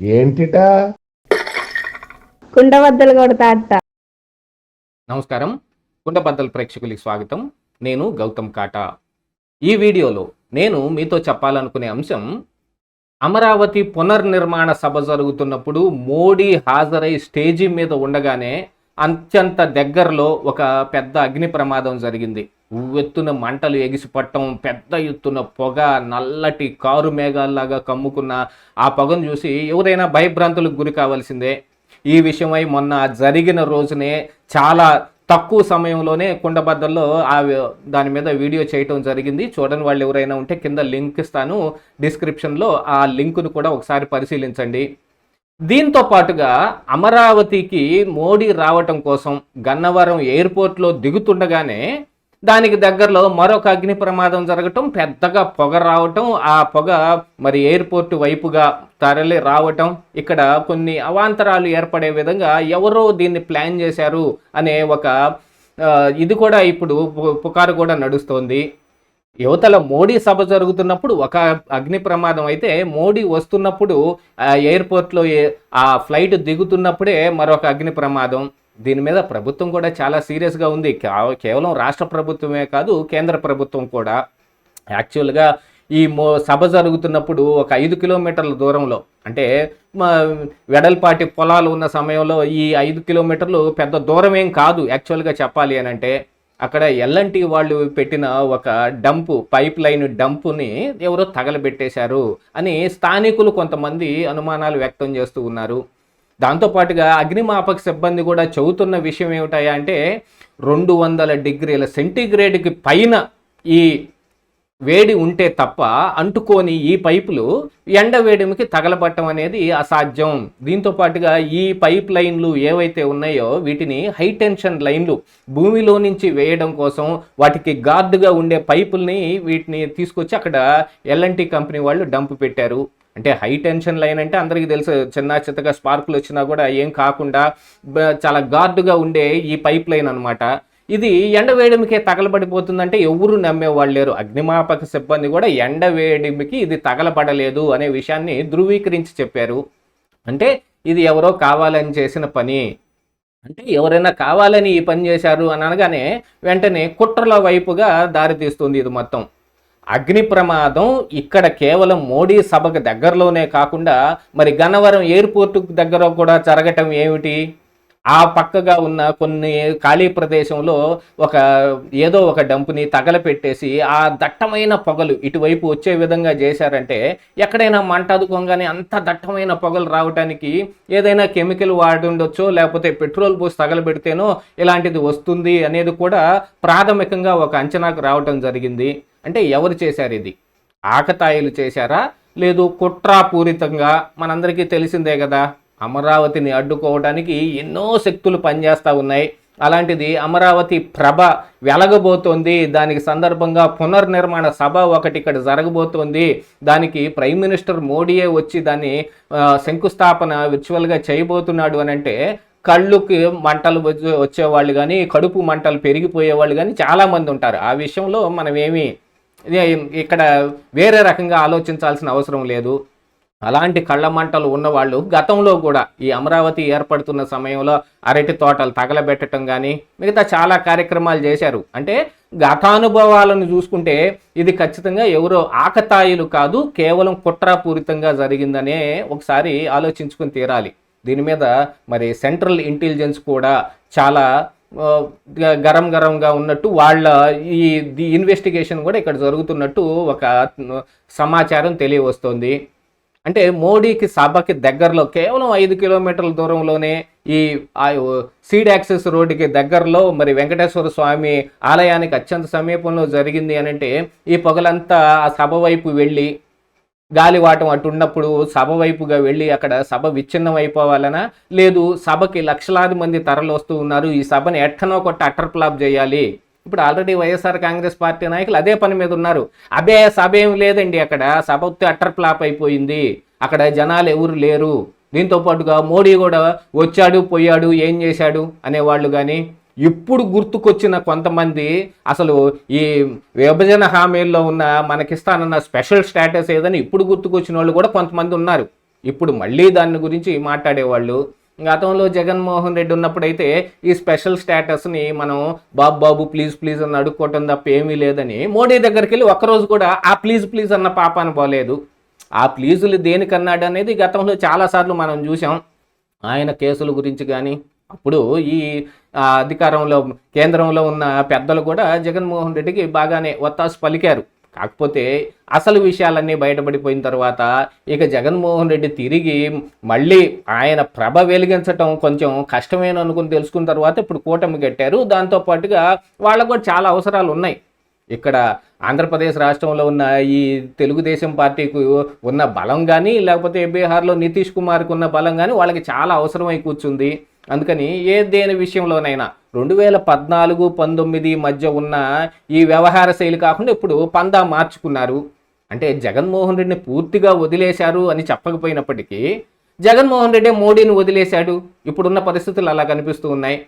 ఏంటిటా? కుండబద్దలు కొడతా అట్ట నమస్కారం. కుండబద్దల ప్రేక్షకులకి స్వాగతం. నేను గౌతమ్ కాటా. ఈ వీడియోలో నేను మీతో చెప్పాలనుకునే అంశం అమరావతి పునర్నిర్మాణ సభ జరుగుతున్నప్పుడు మోడీ హాజరై స్టేజీ మీద ఉండగానే అత్యంత దగ్గరలో ఒక పెద్ద అగ్ని ప్రమాదం జరిగింది. ఉవ్వెత్తున మంటలు ఎగిసిపట్టడం పెద్ద ఎత్తున పొగ నల్లటి కారు మేఘాల్లాగా కమ్ముకున్న ఆ పొగను చూసి ఎవరైనా భయభ్రాంతులకు గురి కావాల్సిందే. ఈ విషయమై మొన్న జరిగిన రోజునే చాలా తక్కువ సమయంలోనే కుండబద్దల్లో ఆ దాని మీద వీడియో చేయటం జరిగింది. చూడని వాళ్ళు ఎవరైనా ఉంటే కింద లింక్ ఇస్తాను. డిస్క్రిప్షన్లో ఆ లింకును కూడా ఒకసారి పరిశీలించండి. దీంతో పాటుగా అమరావతికి మోడీ రావటం కోసం గన్నవరం ఎయిర్పోర్ట్లో దిగుతుండగానే దానికి దగ్గరలో మరొక అగ్ని ప్రమాదం జరగటం పెద్దగా పొగ రావటం ఆ పొగ మరి ఎయిర్పోర్ట్ వైపుగా తరలి రావటం ఇక్కడ కొన్ని అవాంతరాలు ఏర్పడే విధంగా ఎవరో దీన్ని ప్లాన్ చేశారు అనే ఒక ఇది కూడా ఇప్పుడు పు- పుకారు కూడా నడుస్తోంది. యువతల మోడీ సభ జరుగుతున్నప్పుడు ఒక అగ్ని ప్రమాదం అయితే మోడీ వస్తున్నప్పుడు ఆ ఎయిర్పోర్ట్లో ఆ ఫ్లైట్ దిగుతున్నప్పుడే మరొక అగ్ని ప్రమాదం. దీని మీద ప్రభుత్వం కూడా చాలా సీరియస్గా ఉంది. కేవలం రాష్ట్ర ప్రభుత్వమే కాదు కేంద్ర ప్రభుత్వం కూడా. యాక్చువల్గా ఈ మో సభ జరుగుతున్నప్పుడు ఒక ఐదు కిలోమీటర్ల దూరంలో అంటే మా వెడల్పాటి పొలాలు ఉన్న సమయంలో ఈ ఐదు కిలోమీటర్లు పెద్ద దూరం ఏం కాదు యాక్చువల్గా చెప్పాలి అని అంటే అక్కడ ఎల్ఎన్టీ వాళ్ళు పెట్టిన ఒక డంపు పైప్ లైన్ డంపుని ఎవరో తగలబెట్టేశారు అని స్థానికులు కొంతమంది అనుమానాలు వ్యక్తం చేస్తూ ఉన్నారు. దాంతోపాటుగా అగ్నిమాపక సిబ్బంది కూడా చెబుతున్న విషయం ఏమిటాయా అంటే రెండు వందల డిగ్రీల సెంటీగ్రేడ్కి పైన ఈ వేడి ఉంటే తప్ప అంటుకోని ఈ పైపులు ఎండ వేడిమికి తగలబట్టం అనేది అసాధ్యం. దీంతో పాటుగా ఈ పైప్ లైన్లు ఏవైతే ఉన్నాయో వీటిని హై టెన్షన్ లైన్లు భూమిలో నుంచి వేయడం కోసం వాటికి గార్డుగా ఉండే పైపుల్ని వీటిని తీసుకొచ్చి అక్కడ ఎల్ఎన్టీ కంపెనీ వాళ్ళు డంప్ పెట్టారు. అంటే హై టెన్షన్ లైన్ అంటే అందరికీ తెలుసు చిన్న చిత్తగా స్పార్కులు వచ్చినా కూడా ఏం కాకుండా చాలా గార్డుగా ఉండే ఈ పైప్ లైన్ అనమాట ఇది ఎండవేడిమికే తగలబడిపోతుందంటే ఎవరు నమ్మేవాళ్ళు లేరు. అగ్నిమాపక సిబ్బంది కూడా ఎండ వేడిమికి ఇది తగలబడలేదు అనే విషయాన్ని ధృవీకరించి చెప్పారు. అంటే ఇది ఎవరో కావాలని చేసిన పని. అంటే ఎవరైనా కావాలని ఈ పని చేశారు అని అనగానే వెంటనే కుట్రల వైపుగా దారితీస్తుంది ఇది మొత్తం. అగ్ని ప్రమాదం ఇక్కడ కేవలం మోడీ సభకు దగ్గరలోనే కాకుండా మరి గన్నవరం ఎయిర్పోర్టుకు దగ్గర కూడా జరగటం ఏమిటి? ఆ పక్కగా ఉన్న కొన్ని ఖాళీ ప్రదేశంలో ఒక ఏదో ఒక డంపుని తగలపెట్టేసి ఆ దట్టమైన పొగలు ఇటువైపు వచ్చే విధంగా చేశారంటే ఎక్కడైనా మంట అదుకోగానే అంత దట్టమైన పొగలు రావడానికి ఏదైనా కెమికల్ వాడి లేకపోతే పెట్రోల్ పోసి తగలబెడితేనో ఇలాంటిది వస్తుంది అనేది కూడా ప్రాథమికంగా ఒక అంచనాకు రావటం జరిగింది. అంటే ఎవరు చేశారు ఇది? ఆకతాయిలు చేశారా? లేదు కుట్రాపూరితంగా మనందరికీ తెలిసిందే కదా. అమరావతిని అడ్డుకోవడానికి ఎన్నో శక్తులు పనిచేస్తూ ఉన్నాయి. అలాంటిది అమరావతి ప్రభ వెలగబోతోంది. దానికి సందర్భంగా పునర్నిర్మాణ సభ ఒకటి ఇక్కడ జరగబోతోంది. దానికి ప్రైమ్ మినిస్టర్ మోడీయే వచ్చి దాన్ని శంకుస్థాపన విర్చువల్గా చేయబోతున్నాడు అని అంటే కళ్ళుకి మంటలు వచ్చేవాళ్ళు కానీ కడుపు మంటలు పెరిగిపోయేవాళ్ళు కానీ చాలామంది ఉంటారు. ఆ విషయంలో మనం ఏమీ ఇక్కడ వేరే రకంగా ఆలోచించాల్సిన అవసరం లేదు. అలాంటి కళ్ళ మంటలు ఉన్నవాళ్ళు గతంలో కూడా ఈ అమరావతి ఏర్పడుతున్న సమయంలో అరటి తోటలు తగలబెట్టడం కానీ మిగతా చాలా కార్యక్రమాలు చేశారు. అంటే గతానుభవాలను చూసుకుంటే ఇది ఖచ్చితంగా ఎవరో ఆకతాయిలు కాదు కేవలం కుట్రాపూరితంగా జరిగిందనే ఒకసారి ఆలోచించుకుని తీరాలి. దీని మీద మరి సెంట్రల్ ఇంటెలిజెన్స్ కూడా చాలా గరం గరంగా ఉన్నట్టు వాళ్ళ ఈ ది ఇన్వెస్టిగేషన్ కూడా ఇక్కడ జరుగుతున్నట్టు ఒక సమాచారం తెలియవస్తుంది. అంటే మోడీకి సభకి దగ్గరలో కేవలం ఐదు కిలోమీటర్ల దూరంలోనే ఈ ఆ సీడ్ యాక్సెస్ రోడ్డుకి దగ్గరలో మరి వెంకటేశ్వర స్వామి ఆలయానికి అత్యంత సమీపంలో జరిగింది అని అంటే ఈ పొగలంతా ఆ సభ వైపు వెళ్ళి గాలివాటం అటు ఉన్నప్పుడు సభ వైపుగా వెళ్ళి అక్కడ సభ విచ్ఛిన్నం అయిపోవాలనా? లేదు సభకి లక్షలాది మంది తరలి వస్తూ ఉన్నారు. ఈ సభను ఎట్టనో కొట్టి అటర్ ఫ్లాప్ చేయాలి. ఇప్పుడు ఆల్రెడీ వైఎస్ఆర్ కాంగ్రెస్ పార్టీ నాయకులు అదే పని మీద ఉన్నారు. అదే సభ ఏం లేదండి అక్కడ. సభ వస్తే అటర్ ఫ్లాప్ అయిపోయింది. అక్కడ జనాలు ఎవరు లేరు. దీంతో పాటుగా మోడీ కూడా వచ్చాడు పోయాడు ఏం చేశాడు అనేవాళ్ళు కానీ ఇప్పుడు గుర్తుకొచ్చిన కొంతమంది అసలు ఈ విభజన హామీల్లో ఉన్న మనకిస్తానన్న స్పెషల్ స్టేటస్ ఏదని ఇప్పుడు గుర్తుకొచ్చిన వాళ్ళు కూడా కొంతమంది ఉన్నారు. ఇప్పుడు మళ్ళీ దాని గురించి మాట్లాడేవాళ్ళు. గతంలో జగన్మోహన్ రెడ్డి ఉన్నప్పుడైతే ఈ స్పెషల్ స్టేటస్ని మనం బాబు బాబు ప్లీజ్ ప్లీజ్ అని అడుక్కోవటం తప్ప ఏమీ లేదని మోడీ దగ్గరికి వెళ్ళి ఒక్కరోజు కూడా ఆ ప్లీజ్ ప్లీజ్ అన్న పాపాన పోలేదు. ఆ ప్లీజులు దేనికన్నాడు అనేది గతంలో చాలాసార్లు మనం చూసాం ఆయన కేసుల గురించి కానీ అప్పుడు ఈ అధికారంలో కేంద్రంలో ఉన్న పెద్దలు కూడా జగన్మోహన్ రెడ్డికి బాగానే ఒత్తాసు పలికారు. కాకపోతే అసలు విషయాలన్నీ బయటపడిపోయిన తర్వాత ఇక జగన్మోహన్ రెడ్డి తిరిగి మళ్ళీ ఆయన ప్రభ వెలిగించటం కొంచెం కష్టమేనో అనుకుని తెలుసుకున్న తర్వాత ఇప్పుడు కూటమి కట్టారు. దాంతో పాటుగా వాళ్ళకు కూడా చాలా అవసరాలు ఉన్నాయి. ఇక్కడ ఆంధ్రప్రదేశ్ రాష్ట్రంలో ఉన్న ఈ తెలుగుదేశం పార్టీకి ఉన్న బలం కానీ లేకపోతే బీహార్లో నితీష్ కుమార్కి ఉన్న బలం కానీ వాళ్ళకి చాలా అవసరమై కూర్చుంది. అందుకని ఏ దేని విషయంలోనైనా రెండు వేల పద్నాలుగు పంతొమ్మిది మధ్య ఉన్న ఈ వ్యవహార శైలి కాకుండా ఇప్పుడు పందా మార్చుకున్నారు. అంటే జగన్మోహన్ రెడ్డిని పూర్తిగా వదిలేశారు అని చెప్పకపోయినప్పటికీ జగన్మోహన్ రెడ్డి మోడీని వదిలేశాడు. ఇప్పుడున్న పరిస్థితులు అలా కనిపిస్తూ ఉన్నాయి.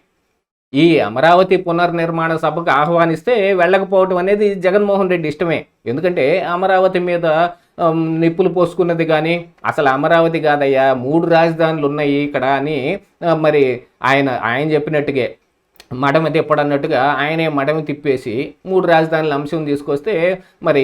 ఈ అమరావతి పునర్నిర్మాణ సభకు ఆహ్వానిస్తే వెళ్ళకపోవడం అనేది జగన్మోహన్ రెడ్డి ఇష్టమే. ఎందుకంటే అమరావతి మీద నిప్పులు పోసుకున్నది కానీ అసలు అమరావతి కాదయ్యా మూడు రాజధానులు ఉన్నాయి ఇక్కడ అని మరి ఆయన ఆయన చెప్పినట్టుగే మడమ తిప్పడన్నట్టుగా ఆయనే మడమ తిప్పేసి మూడు రాజధానుల అంశం తీసుకొస్తే మరి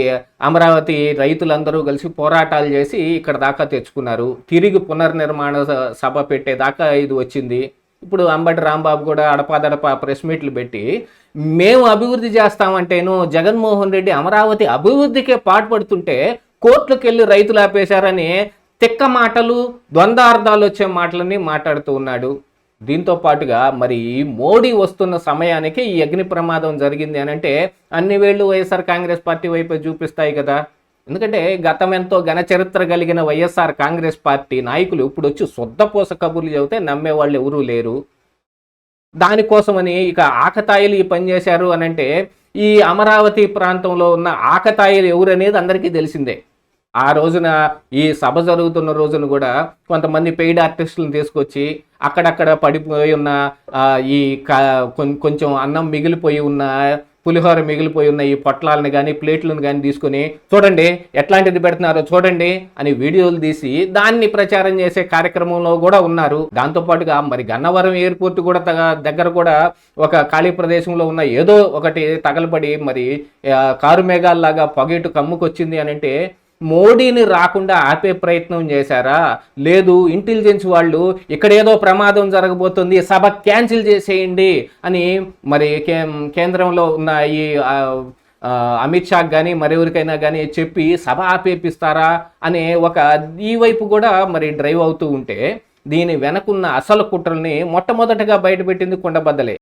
అమరావతి రైతులందరూ కలిసి పోరాటాలు చేసి ఇక్కడ దాకా తెచ్చుకున్నారు. తిరిగి పునర్నిర్మాణ సభ పెట్టేదాకా ఇది వచ్చింది. ఇప్పుడు అంబటి రాంబాబు కూడా అడపాదడపా ప్రెస్ మీట్లు పెట్టి మేము అభివృద్ధి చేస్తామంటేను జగన్మోహన్ రెడ్డి అమరావతి అభివృద్ధికే పాటుపడుతుంటే కోర్టులకు వెళ్ళి రైతులు ఆపేశారని తిక్క మాటలు ద్వంద్వార్థాలు వచ్చే మాటలని మాట్లాడుతూ ఉన్నాడు. దీంతో పాటుగా మరి మోడీ వస్తున్న సమయానికి ఈ అగ్ని ప్రమాదం జరిగింది అని అంటే అన్ని వేళ్ళు వైఎస్ఆర్ కాంగ్రెస్ పార్టీ వైపు చూపిస్తాయి కదా. ఎందుకంటే గతం ఎంతో ఘన చరిత్ర కలిగిన వైఎస్ఆర్ కాంగ్రెస్ పార్టీ నాయకులు ఇప్పుడు వచ్చి శుద్ధపోస కబుర్లు చెబితే నమ్మే వాళ్ళు ఎవరూ లేరు. దానికోసమని ఇక ఆకతాయిలు ఈ పని చేశారు అని అంటే ఈ అమరావతి ప్రాంతంలో ఉన్న ఆకతాయిలు ఎవరు అనేది అందరికీ తెలిసిందే. ఆ రోజున ఈ సభ జరుగుతున్న రోజున కూడా కొంతమంది పెయిడ్ ఆర్టిస్టులను తీసుకొచ్చి అక్కడక్కడ పడిపోయి ఉన్న ఈ క- కొం- కొంచెం అన్నం మిగిలిపోయి ఉన్న పులిహోర మిగిలిపోయి ఉన్న ఈ పొట్లాలను కానీ ప్లేట్లను కానీ తీసుకొని చూడండి ఎట్లాంటిది పెడుతున్నారో చూడండి అని వీడియోలు తీసి దాన్ని ప్రచారం చేసే కార్యక్రమంలో కూడా ఉన్నారు. దాంతో పాటుగా మరి గన్నవరం ఎయిర్పోర్ట్ కూడా తగ- దగ్గర కూడా ఒక ఖాళీ ప్రదేశంలో ఉన్న ఏదో ఒకటి తగలబడి మరి కారు మేఘాల్లాగా పొగేటు కమ్ముకొచ్చింది అని అంటే మోడీని రాకుండా ఆపే ప్రయత్నం చేశారా? లేదు ఇంటెలిజెన్స్ వాళ్ళు ఇక్కడేదో ప్రమాదం జరగబోతుంది సభ క్యాన్సిల్ చేసేయండి అని మరి కే- కేంద్రంలో ఉన్న ఈ అమిత్ షాక్ కానీ మరెవరికైనా కానీ చెప్పి సభ ఆపేపిస్తారా అనే ఒక ఈ వైపు కూడా మరి డ్రైవ్ అవుతూ ఉంటే దీని వెనకున్న అసలు కుట్రల్ని మొట్టమొదటగా బయటపెట్టింది కొండబద్దలే.